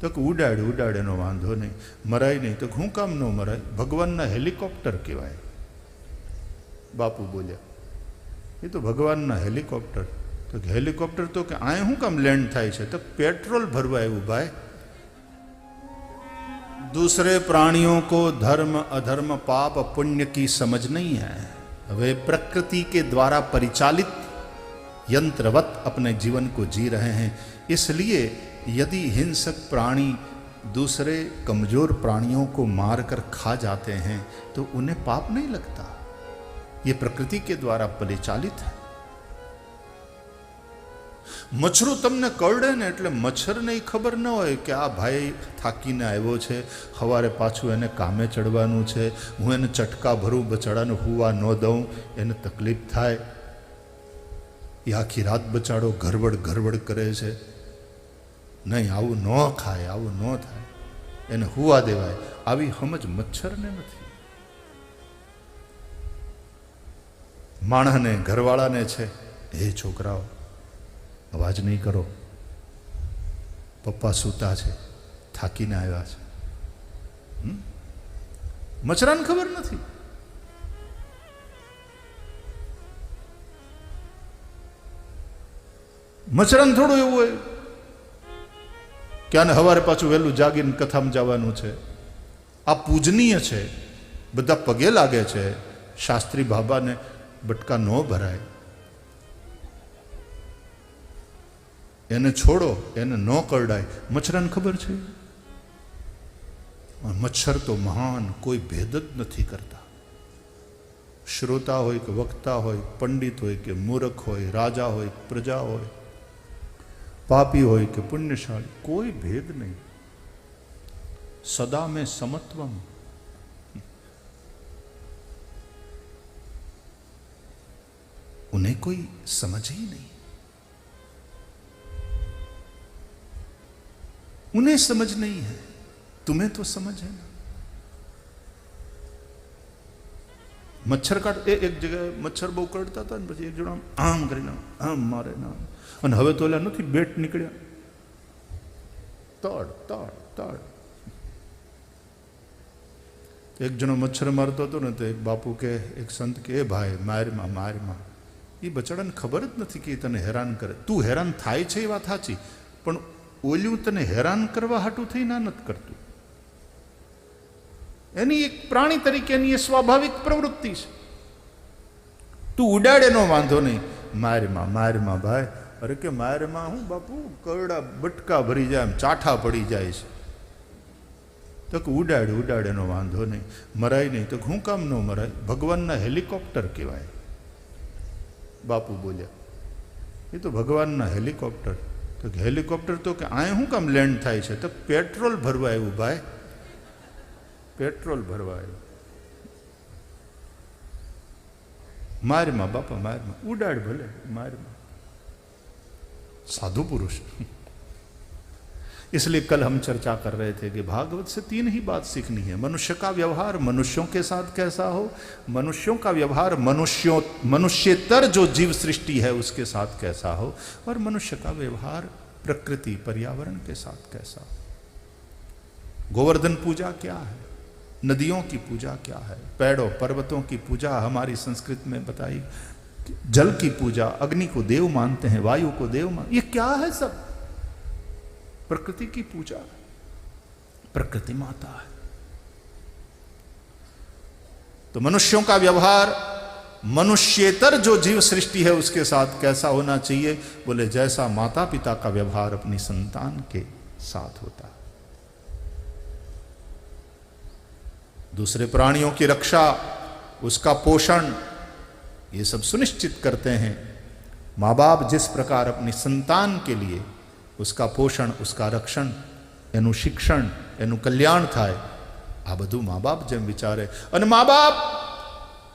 તો કે ઉડાડ ઉડાડ એનો વાંધો નહીં મરાય નહીં તો હું કામ ન મરાય ભગવાનના હેલિકોપ્ટર કહેવાય બાપુ બોલ્યા એ તો ભગવાનના હેલિકોપ્ટર તો કે હેલિકોપ્ટર તો કે આ શું કામ લેન્ડ થાય છે તો પેટ્રોલ ભરવા આવ્યું ભાઈ दूसरे प्राणियों को धर्म अधर्म पाप पुण्य की समझ नहीं है वे प्रकृति के द्वारा परिचालित यंत्रवत अपने जीवन को जी रहे हैं इसलिए यदि हिंसक प्राणी दूसरे कमजोर प्राणियों को मारकर खा जाते हैं तो उन्हें पाप नहीं लगता ये प्रकृति के द्वारा परिचालित है મચ્છરો તમને કરડે ને એટલે મચ્છરને ય ખબર ન હોય કે આ ભાઈ થાકીને આવ્યો છે સવારે પાછું એને કામે ચડવાનું છે હું એને ચટકા ભરું બચાડાને હુવા ન દઉં એને તકલીફ થાય એ આખી રાત બચાડો ગરબડ ગરબડ કરે છે નહીં, આવું ન ખાય, આવું ન થાય. એને હુવા દેવાય. આવી સમજ મચ્છરને નથી. માણસને ઘરવાળાને છે. હે છોકરાઓ, અવાજ નહીં કરો. પપ્પા સૂતા છે, થાકીને આવ્યા છે? મચ્છરાને ખબર નથી. મચ્છરાને થોડું એવું હોય. કે આને સવારે પાછું વહેલું જાગીને કથામાં જવાનું છે. આ પૂજનીય છે. બધા પગે લાગે છે. શાસ્ત્રી બાબાને બટકા ન ભરાય. એને છોડો, એને ન કરડાય. મચ્છરાને ખબર છે? મચ્છર તો મહાન, કોઈ ભેદ જ નથી કરતા. શ્રોતા હોય કે વક્તા હોય, પંડિત હોય કે મૂરખ હોય, રાજા હોય પ્રજા હોય. पापी हो के पुण्यशाली, कोई भेद नहीं। सदा में समत्वम। उन्हें कोई समझ ही नहीं। उन्हें समझ नहीं है, तुम्हें तो समझ है ना। મચ્છર કાઢ, એ એક જગ્યાએ મચ્છર બહુ કરડતા હતા ને પછી એક જણા આમ કરીને આમ મારે ના અને હવે તો એલા નથી, બેટ નીકળ્યા. તડ તડ તડ. એક જણો મચ્છર મારતો હતો ને તો એક બાપુ કે, એક સંત કે, એ ભાઈ મારમાં મારમાં એ બચાડાને ખબર જ નથી કે તને હેરાન કરે. તું હેરાન થાય છે એ વાત સાચી, પણ ઓલ્યું તને હેરાન કરવા હાટું થઈ ના નથી કરતું. એની એક પ્રાણી તરીકે એની એ સ્વાભાવિક પ્રવૃત્તિ છે. તું ઉડાડે નો વાંધો નહીં. મારમાં મારમાં ભાઈ. અરે કે મારમાં હું બાપુ? કરડા બટકા ભરી જાય, એમ ચાઠા પડી જાય છે. તો કે ઉડાડ, ઉડાડે એનો વાંધો નહીં. મરાય નહીં તો હું કામ ન મરાય? ભગવાનના હેલિકોપ્ટર કહેવાય. બાપુ બોલ્યા, એ તો ભગવાનના હેલિકોપ્ટર. તો કે હેલિકોપ્ટર તો કે આ શું કામ લેન્ડ થાય છે? તો પેટ્રોલ ભરવા આવ્યું ભાઈ. પેટ્રોલ ભરવા આવ્યું મારમાં બાપા મારમાં ઉડાડ ભલે મારમાં साधु पुरुष इसलिए कल हम चर्चा कर रहे थे कि भागवत से तीन ही बात सीखनी है मनुष्य का व्यवहार मनुष्यों के साथ कैसा हो मनुष्यों का व्यवहार मनुष्यों मनुष्यतर जो जीव सृष्टि है उसके साथ कैसा हो और मनुष्य का व्यवहार प्रकृति पर्यावरण के साथ कैसा हो गोवर्धन पूजा क्या है नदियों की पूजा क्या है? पेड़ों, पर्वतों की पूजा हमारी संस्कृत में बताई। जल की पूजा, अग्नि को देव मानते हैं, वायु को देव मान, ये क्या है सब? प्रकृति की पूजा प्रकृति माता है। तो मनुष्यों का व्यवहार, मनुष्यतर जो जीव सृष्टि है उसके साथ कैसा होना चाहिए? बोले, जैसा माता पिता का व्यवहार अपनी संतान के साथ होता है। दूसरे प्राणियों की रक्षा उसका पोषण ये सब सुनिश्चित करते हैं माँ बाप जिस प्रकार अपनी संतान के लिए उसका પોષણ उसका રક્ષણ એનું શિક્ષણ એનું કલ્યાણ થાય આ બધું મા બાપ જેમ વિચારે અને મા બાપ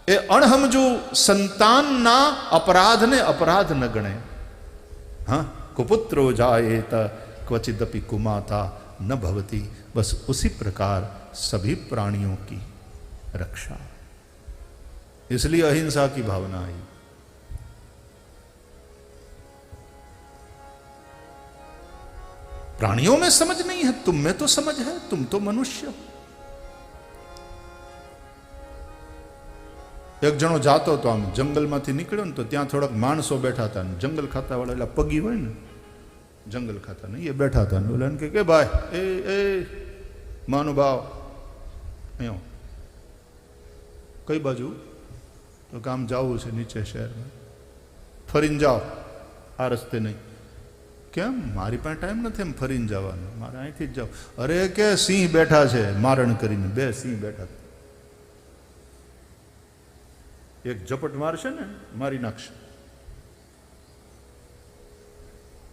એ અણહમજુ સંતાનના અપરાધને અપરાધ ન ગણે हाँ कुपुत्रो जाएत क्वचिदपि कुमाता न भवती बस उसी प्रकार सभी प्राणियों की रक्षा इसलिए अहिंसा की भावना आई प्राणियों में समझ नहीं है तुम में तो समझ है तुम तो मनुष्य हो એક જણો જાતો હતો આમ જંગલમાંથી નીકળ્યો ને તો ત્યાં થોડાક માણસો બેઠા હતા ને જંગલ ખાતાવાળા એટલે પગી હોય ને જંગલ ખાતા ને એ બેઠા હતા ને ઓલા એને કહે કે ભાઈ એ એ મહાનુભાવ અહીંયા. કઈ બાજુ? તો કામ જવું છે નીચે શહેરમાં. ફરીને જાઓ. આ રસ્તે નહીં. કેમ? મારી પાસે ટાઈમ નથી એમ ફરીને જવાનો. મારે અહીંથી જ જાઓ અરે કે સિંહ બેઠા છે મારણ કરીને. બે સિંહ બેઠા એક ઝપટ મારશે ને, મારી નાખશે.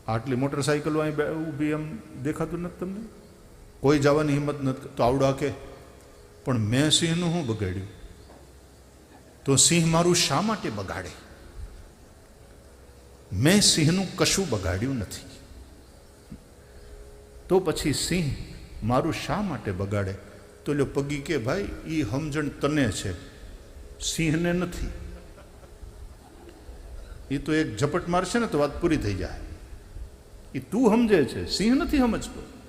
આટલી મોટરસાયકલો અહીં ઊભી એમ દેખાતું નથી તમને? કોઈ જવાની હિંમત નથી તો આવડા કે, પણ મેં સિંહનું શું બગાડ્યું? તો સિંહ મારું શા માટે બગાડે? મેં સિંહનું કશું બગાડ્યું નથી. તો પછી સિંહ મારું શા માટે બગાડે? તો લ્યો પગી કે, ભાઈ એ સમજણ તને છે. સિંહને નથી. એ તો એક ઝપટ મારશે ને તો વાત પૂરી થઈ જાય. એ તું સમજે છે. સિંહ નથી સમજતો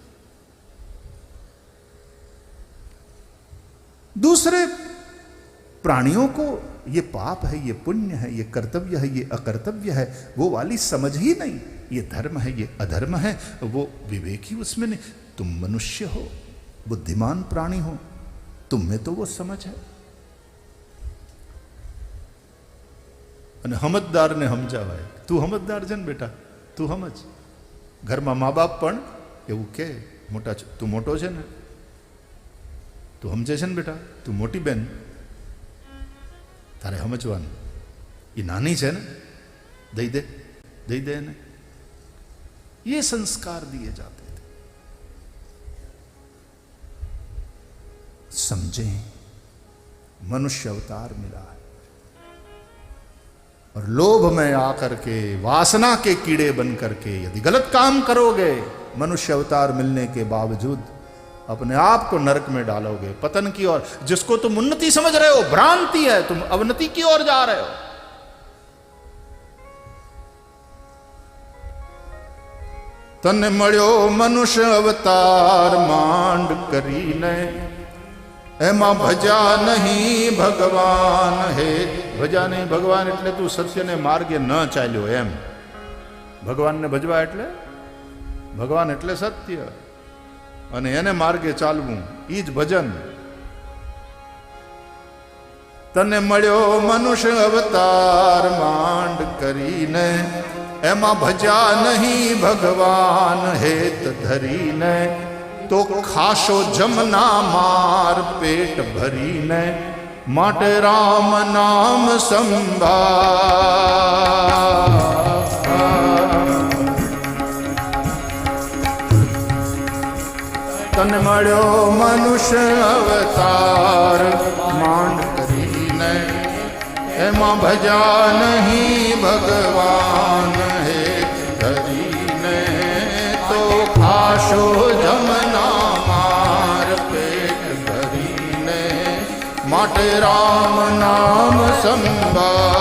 दूसरे प्राणियों को ये पाप है ये पुण्य है ये कर्तव्य है ये अकर्तव्य है वो वाली समझ ही नहीं ये धर्म है ये अधर्म है वो विवेक ही उसमें नहीं तुम मनुष्य हो बुद्धिमान प्राणी हो तुम में तो वो समझ है અને સમજદારને સમજાવાય તું સમજદાર છે ને બેટા તું સમજ ઘરમાં મા બાપ પણ એવું કે મોટા છે તું મોટો છે ને તું સમજે છે ને બેટા તું મોટી બેન તારે સમજવાનું એ નાની છે ને દઈ દે દઈ દે એને ये संस्कार दिए जाते थे समझें मनुष्य अवतार मिला है और लोभ में आकर के वासना के कीड़े बन करके यदि गलत काम करोगे मनुष्य अवतार मिलने के बावजूद अपने आप को नरक में डालोगे पतन की ओर जिसको तुम उन्नति समझ रहे हो भ्रांति है तुम अवनति की ओर जा रहे हो તને મળ્યો મનુષ્ય અવતાર માંડ કરીને એમાં ભજા નહીં ભગવાન હે ભજા નહીં ભગવાન એટલે તું સત્યને માર્ગે ન ચાલ્યો એમ ભગવાનને ભજવા એટલે ભગવાન એટલે સત્ય અને એને માર્ગે ચાલવું. એ જ ભજન. તને મળ્યો મનુષ્ય અવતાર માંડ કરીને, એમાં ભજા નહીં ભગવાન હેત ધરીને, તો ખાશો જમના માર પેટ ભરીને, માટે રામ નામ સંભા. તને મળ્યો મનુષ્ય અવતાર માંડ કરીને એમાં ભજા નહીં ભગવાન હે ધરીને તો ખાશો જમના માર પેટ ભરીને માટે રામ નામ સંભા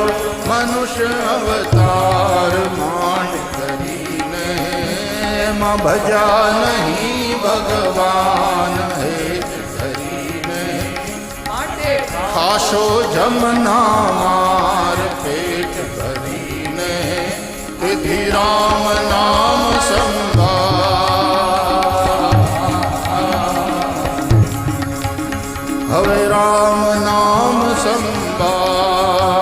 એમાં ભજા નહીં ભગવાન હે ધરીને ખાશો જમના માર પેટ ભરીને તેથી રામ નામ સંભા હવે રામ નામ સંભા